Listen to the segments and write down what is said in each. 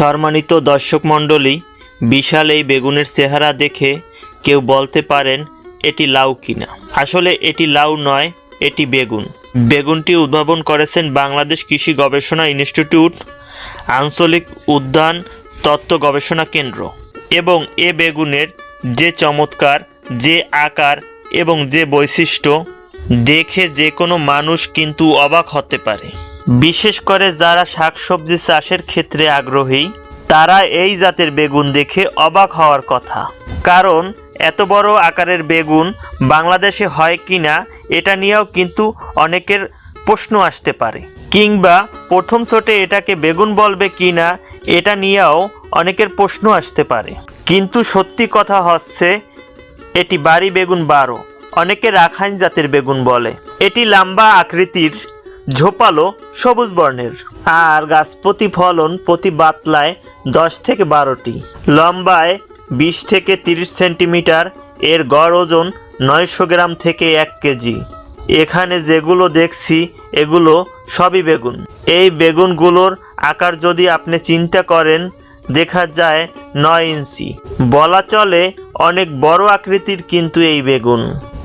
সম্মানিত দর্শক মণ্ডলী, বিশাল এই বেগুনের চেহারা দেখে কেউ বলতে পারেন এটি লাউ কিনা। আসলে এটি লাউ নয়, এটি বেগুন। বেগুনটি উদ্ভাবন করেছেন বাংলাদেশ কৃষি গবেষণা ইনস্টিটিউট, আঞ্চলিক উদ্যান তত্ত্ব গবেষণা কেন্দ্র এবং এ বেগুনের যে চমৎকার, যে আকার এবং যে বৈশিষ্ট্য, দেখে যে কোনো মানুষ কিন্তু অবাক হতে পারে। বিশেষ করে যারা শাকসবজি চাষের ক্ষেত্রে আগ্রহী, তারা এই জাতের বেগুন দেখে অবাক হওয়ার কথা। কারণ, এত বড় আকারের বেগুন বাংলাদেশে হয় কিনা, এটা নিয়েও কিন্তু অনেকের প্রশ্ন আসতে পারে। কিংবা, প্রথম ছোটে এটাকে বেগুন বলবে কিনা, এটা নিয়েও অনেকের প্রশ্ন আসতে পারে। কিন্তু সত্যি কথা হচ্ছে, এটি বাড়ি বেগুন বারো। অনেকে রাখাইন জাতের বেগুন বলে। এটি লম্বা আকৃতির ঝোপালো সবুজ বর্ণের। আর গাছ প্রতি ফলন প্রতি বাতলায় দশ থেকে বারোটি। লম্বায় বিশ থেকে তিরিশ সেন্টিমিটার, এর গড় ওজন নয়শো গ্রাম থেকে এক কেজি। এখানে যেগুলো দেখছি, এগুলো সবই বেগুন। এই বেগুনগুলোর আকার যদি আপনি চিন্তা করেন, দেখা যায় নয় ইঞ্চি। বলা চলে অনেক বড় আকৃতির কিন্তু এই বেগুন।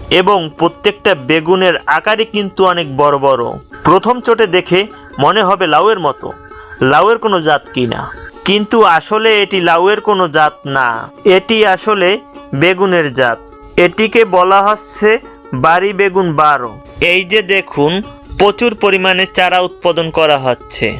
এবং প্রত্যেকটা বেগুনের আকারই কিন্তু অনেক বড় বড়। প্রথম চোটে দেখে মনে হবে লাউয়ের মতো। লাউয়ের কোনো জাত কিনা। কিন্তু আসলে এটি লাউয়ের কোনো জাত না। এটি আসলে বেগুনের জাত। এটিকে বলা হচ্ছে বাড়ি বেগুন বারো। এই যে দেখুন, প্রচুর পরিমাণে চারা উৎপাদন করা হচ্ছে।